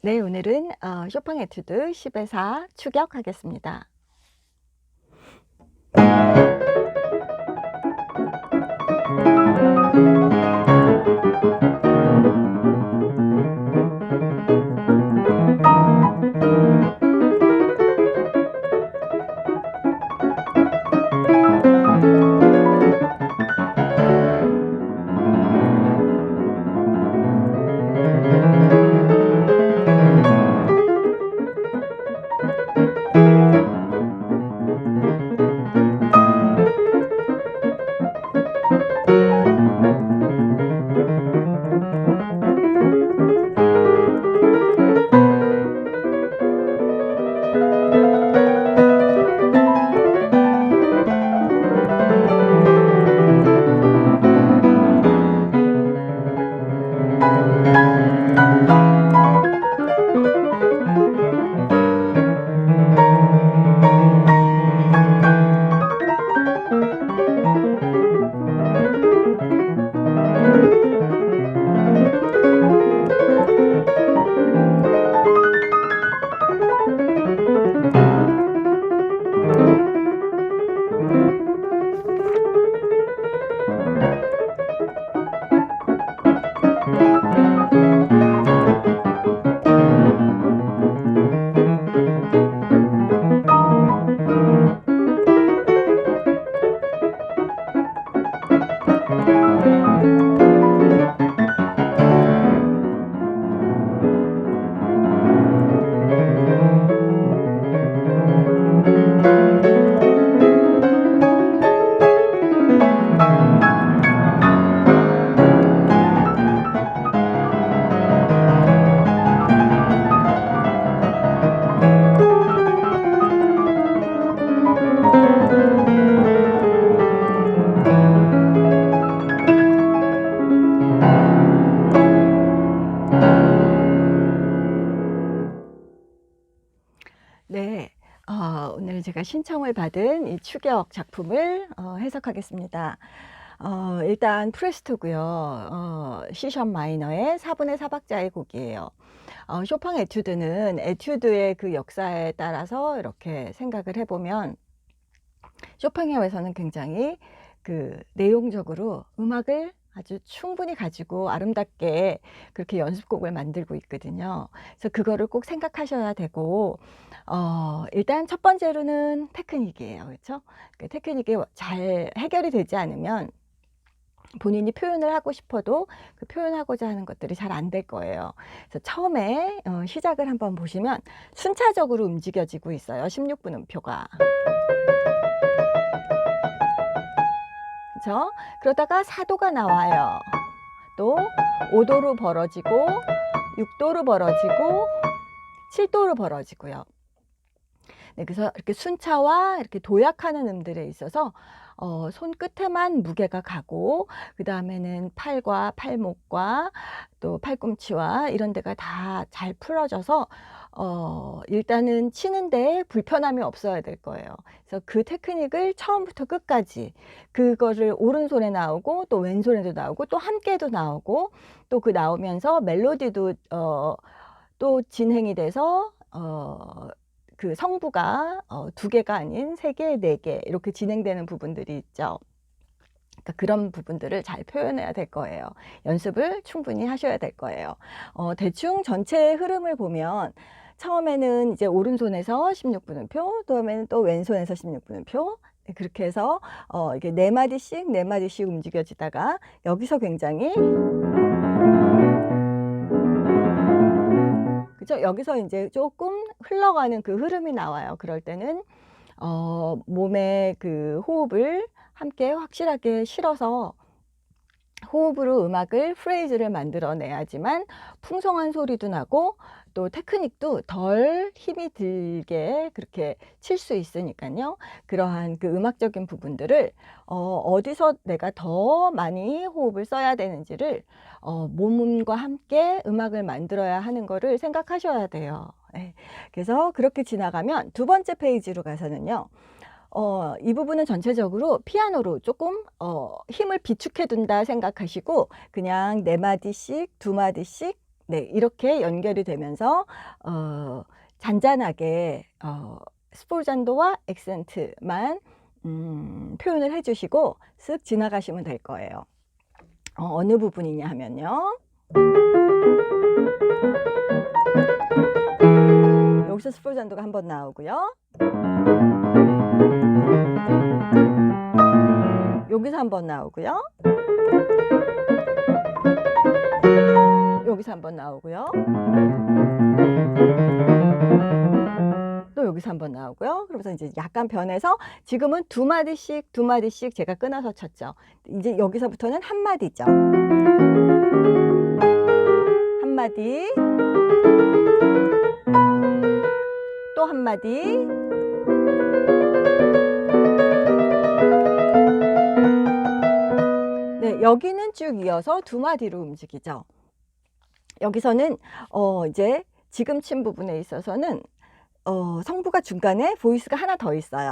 네, 오늘은 어, 쇼팽 에튜드 10의 4 추격하겠습니다. 신청을 받은 이 추격 작품을 어, 해석하겠습니다. 어, 일단 프레스토고요. 어, C샵 마이너의 4분의 4박자의 곡이에요. 어, 쇼팽 에튜드는 에튜드의 그 역사에 따라서 이렇게 생각을 해보면 쇼팽에 의해서는 굉장히 그 내용적으로 음악을 아주 충분히 가지고 아름답게 그렇게 연습곡을 만들고 있거든요. 그래서 그거를 꼭 생각하셔야 되고, 어, 일단 첫 번째로는 테크닉이에요. 그렇죠? 그 테크닉이 잘 해결이 되지 않으면 본인이 표현을 하고 싶어도 그 표현하고자 하는 것들이 잘 안 될 거예요. 그래서 처음에 어, 시작을 한번 보시면 순차적으로 움직여지고 있어요. 16분 음표가. 그죠? 그러다가 4도가 나와요. 또 5도로 벌어지고 6도로 벌어지고 7도로 벌어지고요. 네, 그래서 이렇게 순차와 이렇게 도약하는 음들에 있어서 어, 손 끝에만 무게가 가고 그 다음에는 팔과 팔목과 또 팔꿈치와 이런 데가 다 잘 풀어져서 어, 일단은 치는데 불편함이 없어야 될 거예요. 그래서 그 테크닉을 처음부터 끝까지 그거를 오른손에 나오고 또 왼손에도 나오고 또 함께도 나오고 또 그 나오면서 멜로디도 어, 또 진행이 돼서 어, 그 성부가 어, 두 개가 아닌 세 개, 네 개 이렇게 진행되는 부분들이 있죠. 그러니까 그런 부분들을 잘 표현해야 될 거예요. 연습을 충분히 하셔야 될 거예요. 어, 대충 전체 흐름을 보면 처음에는 이제 오른손에서 16분음표, 다음에는 또 왼손에서 16분음표, 네, 그렇게 해서 어, 이게 네 마디씩 네 마디씩 움직여지다가 여기서 굉장히 그죠? 여기서 이제 조금 흘러가는 그 흐름이 나와요. 그럴 때는 어, 몸에 그 호흡을 함께 확실하게 실어서 호흡으로 음악을 프레이즈를 만들어내야지만 풍성한 소리도 나고 또 테크닉도 덜 힘이 들게 그렇게 칠 수 있으니까요. 그러한 그 음악적인 부분들을 어, 어디서 내가 더 많이 호흡을 써야 되는지를 어, 몸과 함께 음악을 만들어야 하는 거를 생각하셔야 돼요. 예. 그래서 그렇게 지나가면 두 번째 페이지로 가서는요. 어, 이 부분은 전체적으로 피아노로 조금 어, 힘을 비축해 둔다 생각하시고 그냥 네 마디씩 두 마디씩 네, 이렇게 연결이 되면서 어, 잔잔하게 어, 스폴잔도와 액센트만 음, 표현을 해주시고 쓱 지나가시면 될 거예요. 어, 어느 부분이냐 하면요. 여기서 스폴잔도가 한 번 나오고요. 여기서 한 번 나오고요. 여기서 한번 나오고요. 또 여기서 한번 나오고요. 그러면서 이제 약간 변해서 지금은 두 마디씩 두 마디씩 제가 끊어서 쳤죠. 이제 여기서부터는 한 마디죠. 한 마디. 또 한 마디. 네, 여기는 쭉 이어서 두 마디로 움직이죠. 여기서는 어 이제 지금 친 부분에 있어서는 어 성부가 중간에 보이스가 하나 더 있어요.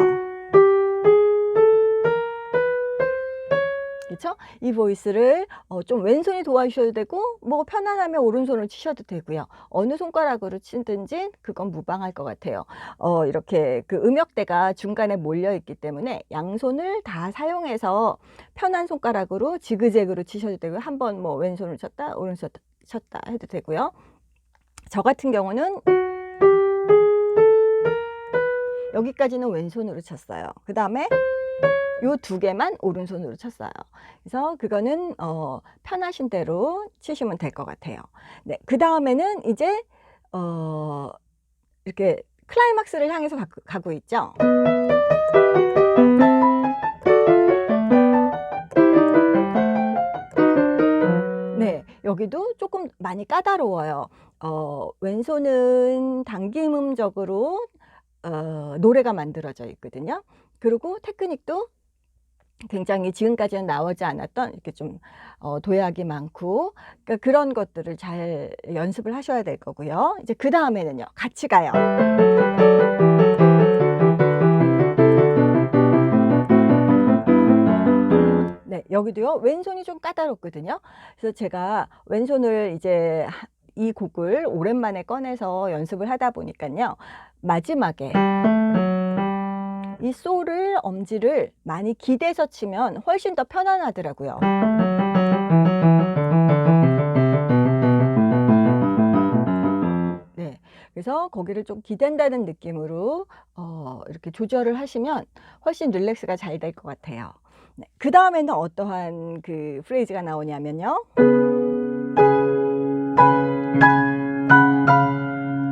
그렇죠? 이 보이스를 어, 좀 왼손이 도와주셔도 되고 뭐 편안하면 오른손으로 치셔도 되고요. 어느 손가락으로 치든지 그건 무방할 것 같아요. 어, 이렇게 그 음역대가 중간에 몰려 있기 때문에 양손을 다 사용해서 편한 손가락으로 지그재그로 치셔도 되고 한 번 뭐 왼손을 쳤다 오른손 쳤다 해도 되고요. 저 같은 경우는 여기까지는 왼손으로 쳤어요. 그 다음에 요 두 개만 오른손으로 쳤어요. 그래서 그거는 어, 편하신 대로 치시면 될 것 같아요. 네, 그 다음에는 이제 어, 이렇게 클라이막스를 향해서 가고, 가고 있죠. 여기도 조금 많이 까다로워요. 어, 왼손은 당김음적으로 어, 노래가 만들어져 있거든요. 그리고 테크닉도 굉장히 지금까지는 나오지 않았던 이렇게 좀 어, 도약이 많고 그러니까 그런 것들을 잘 연습을 하셔야 될 거고요. 이제 그 다음에는요, 같이 가요. 여기도요, 왼손이 좀 까다롭거든요. 그래서 제가 왼손을 이제 하- 이 곡을 오랜만에 꺼내서 연습을 하다 보니까요, 마지막에 이 솔을 엄지를 많이 기대서 치면 훨씬 더 편안하더라고요. 네, 그래서 거기를 좀 기댄다는 느낌으로 어, 이렇게 조절을 하시면 훨씬 릴렉스가 잘 될 것 같아요. 네, 그 다음에는 어떠한 그 프레이즈가 나오냐면요.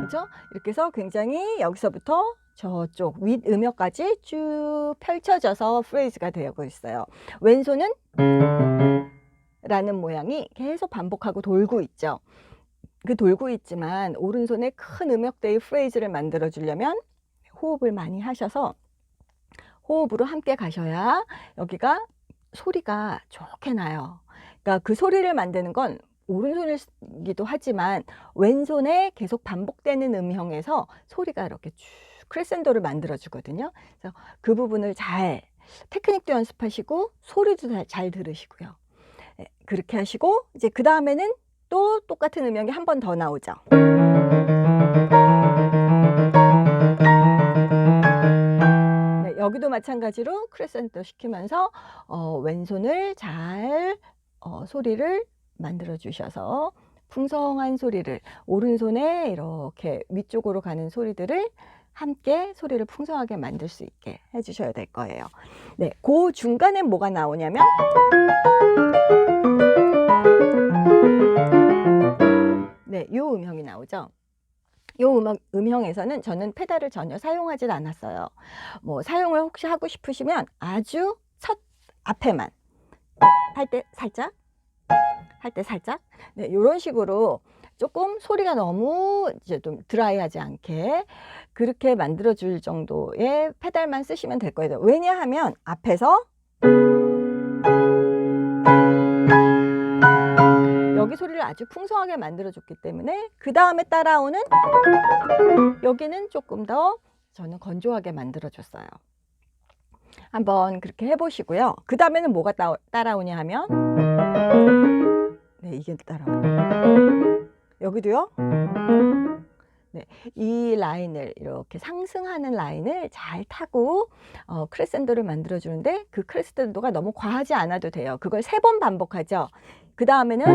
그죠? 이렇게 해서 굉장히 여기서부터 저쪽 윗 음역까지 쭉 펼쳐져서 프레이즈가 되고 있어요. 왼손은 라는 모양이 계속 반복하고 돌고 있죠. 그 돌고 있지만 오른손에 큰 음역대의 프레이즈를 만들어 주려면 호흡을 많이 하셔서 호흡으로 함께 가셔야 여기가 소리가 좋게 나요. 그러니까 그 소리를 만드는 건 오른손이기도 하지만 왼손에 계속 반복되는 음형에서 소리가 이렇게 쭉 크레센도를 만들어 주거든요. 그래서 그 부분을 잘 테크닉도 연습하시고 소리도 잘, 잘 들으시고요. 네, 그렇게 하시고 이제 그 다음에는 또 똑같은 음역이 한 번 더 나오죠. 여기도 마찬가지로 크레센도 시키면서 어, 왼손을 잘 어, 소리를 만들어 주셔서 풍성한 소리를 오른손에 이렇게 위쪽으로 가는 소리들을 함께 소리를 풍성하게 만들 수 있게 해주셔야 될 거예요. 네, 그 중간에 뭐가 나오냐면 네, 요 음형이 나오죠. 요 음악, 음형에서는 저는 페달을 전혀 사용하지 않았어요. 뭐 사용을 혹시 하고 싶으시면 아주 첫 앞에만 할 때 살짝 할 때 살짝 네, 이런 식으로 조금 소리가 너무 이제 좀 드라이하지 않게 그렇게 만들어 줄 정도의 페달만 쓰시면 될 거예요. 왜냐하면 앞에서 여기 소리를 아주 풍성하게 만들어 줬기 때문에 그 다음에 따라오는 여기는 조금 더 저는 건조하게 만들어 줬어요. 한번 그렇게 해보시고요. 그 다음에는 뭐가 따, 따라오냐 하면 네, 이게 따라와요. 여기도요. 네, 이 라인을 이렇게 상승하는 라인을 잘 타고 어, 크레센도를 만들어 주는데 그 크레센도가 너무 과하지 않아도 돼요. 그걸 세 번 반복하죠. 그 다음에는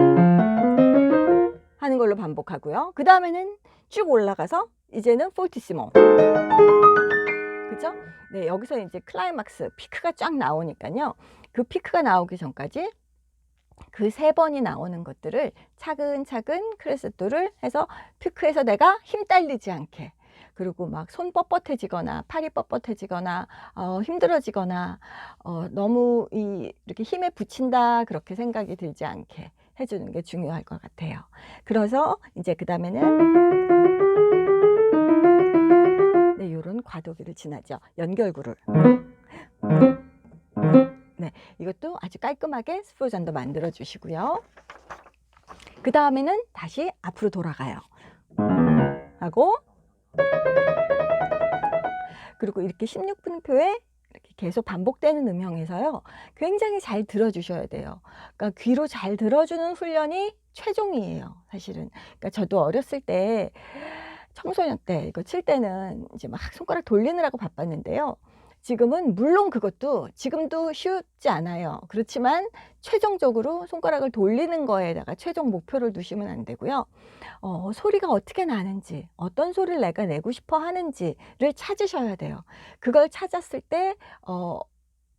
하는 걸로 반복하고요. 그 다음에는 쭉 올라가서 이제는 폴티시모. 그죠? 네, 여기서 이제 클라이막스 피크가 쫙 나오니까요. 그 피크가 나오기 전까지 그 세 번이 나오는 것들을 차근차근 크레스토를 해서 피크에서 내가 힘 딸리지 않게 그리고 막 손 뻣뻣해지거나 팔이 뻣뻣해지거나 어, 힘들어지거나 어, 너무 이 이렇게 힘에 붙인다 그렇게 생각이 들지 않게 해주는 게 중요할 것 같아요. 그래서 이제 그 다음에는 네, 요런 과도기를 지나죠. 연결구를. 네, 이것도 아주 깔끔하게 스프로전도 만들어 주시고요. 그 다음에는 다시 앞으로 돌아가요. 하고 그리고 이렇게 16분표에 이렇게 계속 반복되는 음형에서요. 굉장히 잘 들어주셔야 돼요. 그러니까 귀로 잘 들어주는 훈련이 최종이에요. 사실은. 그러니까 저도 어렸을 때 청소년 때 이거 칠 때는 이제 막 손가락 돌리느라고 바빴는데요. 지금은 물론 그것도 지금도 쉽지 않아요. 그렇지만 최종적으로 손가락을 돌리는 거에다가 최종 목표를 두시면 안 되고요. 어, 소리가 어떻게 나는지, 어떤 소리를 내가 내고 싶어 하는지를 찾으셔야 돼요. 그걸 찾았을 때, 어,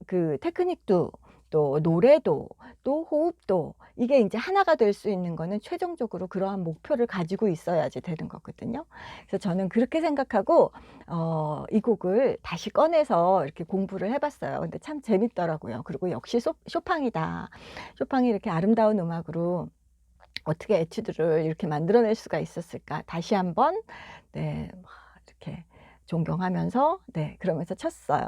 그 테크닉도 또 노래도 또 호흡도 이게 이제 하나가 될 수 있는 거는 최종적으로 그러한 목표를 가지고 있어야지 되는 거거든요. 그래서 저는 그렇게 생각하고 어, 이 곡을 다시 꺼내서 이렇게 공부를 해봤어요. 근데 참 재밌더라고요. 그리고 역시 쇼, 쇼팡이다. 쇼팡이 이렇게 아름다운 음악으로 어떻게 에튜드를 이렇게 만들어낼 수가 있었을까? 다시 한번 네 이렇게 존경하면서 네 그러면서 쳤어요.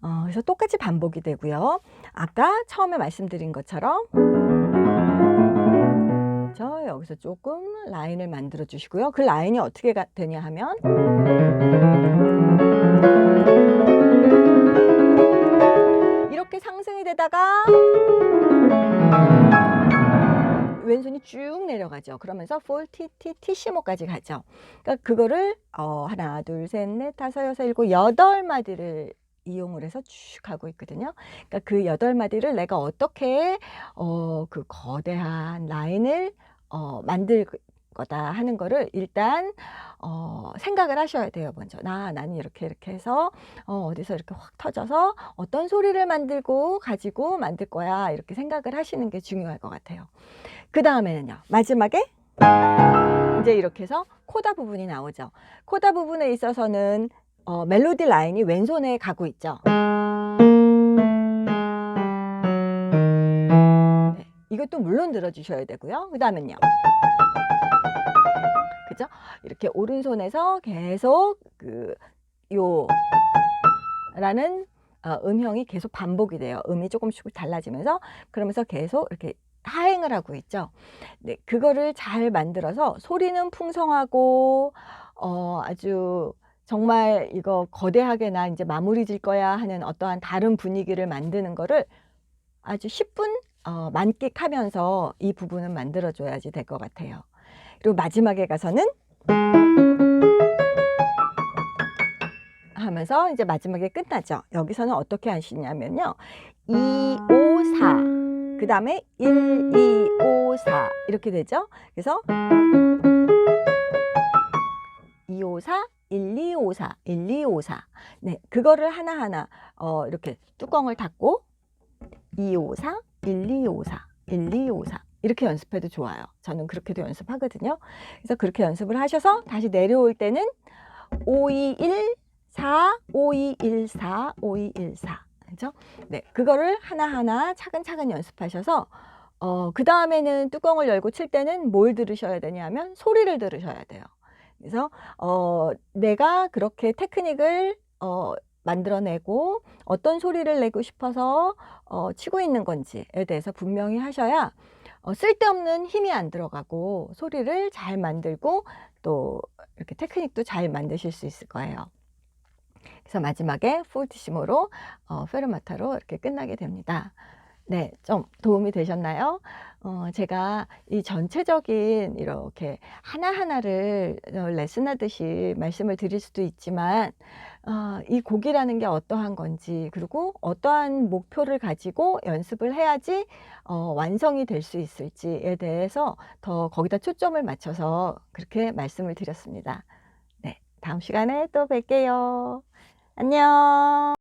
어, 그래서 똑같이 반복이 되고요. 아까 처음에 말씀드린 것처럼 저 여기서 조금 라인을 만들어 주시고요. 그 라인이 어떻게 가, 되냐 하면 이렇게 상승이 되다가 왼손이 쭉 내려가죠. 그러면서 폴티티 티시모까지 가죠. 그러니까 그거를 어, 하나, 둘, 셋, 넷, 다섯, 여섯, 일곱, 여덟 마디를 이용을 해서 쭉 가고 있거든요. 그러니까 그 여덟 마디를 내가 어떻게 어, 그 거대한 라인을 어, 만들 거다 하는 거를 일단 어, 생각을 하셔야 돼요. 먼저 나 나는 이렇게 이렇게 해서 어, 어디서 이렇게 확 터져서 어떤 소리를 만들고 가지고 만들 거야 이렇게 생각을 하시는 게 중요할 것 같아요. 그 다음에는요 마지막에 이제 이렇게 해서 코다 부분이 나오죠. 코다 부분에 있어서는 어, 멜로디 라인이 왼손에 가고 있죠. 네, 이것도 물론 들어주셔야 되고요. 그 다음엔요. 그죠? 이렇게 오른손에서 계속 그, 요, 라는 어, 음형이 계속 반복이 돼요. 음이 조금씩 달라지면서 그러면서 계속 이렇게 하행을 하고 있죠. 네, 그거를 잘 만들어서 소리는 풍성하고 어, 아주 정말 이거 거대하게 나 이제 마무리 질 거야 하는 어떠한 다른 분위기를 만드는 거를 아주 10분 어, 만끽하면서 이 부분은 만들어줘야지 될 것 같아요. 그리고 마지막에 가서는 하면서 이제 마지막에 끝나죠. 여기서는 어떻게 하시냐면요. 2, 5, 4. 그 다음에 1, 2, 5, 4. 이렇게 되죠. 그래서 2, 5, 4, 1, 2, 5, 4, 1, 2, 5, 4. 네, 그거를 하나하나 어, 이렇게 뚜껑을 닫고 2, 5, 4, 1, 2, 5, 4, 1, 2, 5, 4. 이렇게 연습해도 좋아요. 저는 그렇게도 연습하거든요. 그래서 그렇게 연습을 하셔서 다시 내려올 때는 5, 2, 1, 4, 5, 2, 1, 4, 5, 2, 1, 4. 그죠? 네, 그거를 하나하나 차근차근 연습하셔서 어, 그 다음에는 뚜껑을 열고 칠 때는 뭘 들으셔야 되냐면 소리를 들으셔야 돼요. 그래서 어, 내가 그렇게 테크닉을 어, 만들어내고 어떤 소리를 내고 싶어서 어, 치고 있는 건지에 대해서 분명히 하셔야 어, 쓸데없는 힘이 안 들어가고 소리를 잘 만들고 또 이렇게 테크닉도 잘 만드실 수 있을 거예요. 그래서 마지막에 폴티시모로 어, 페르마타로 이렇게 끝나게 됩니다. 네, 좀 도움이 되셨나요? 어, 제가 이 전체적인 이렇게 하나하나를 어, 레슨하듯이 말씀을 드릴 수도 있지만, 어, 이 곡이라는 게 어떠한 건지, 그리고 어떠한 목표를 가지고 연습을 해야지 어, 완성이 될 수 있을지에 대해서 더 거기다 초점을 맞춰서 그렇게 말씀을 드렸습니다. 네, 다음 시간에 또 뵐게요. 안녕.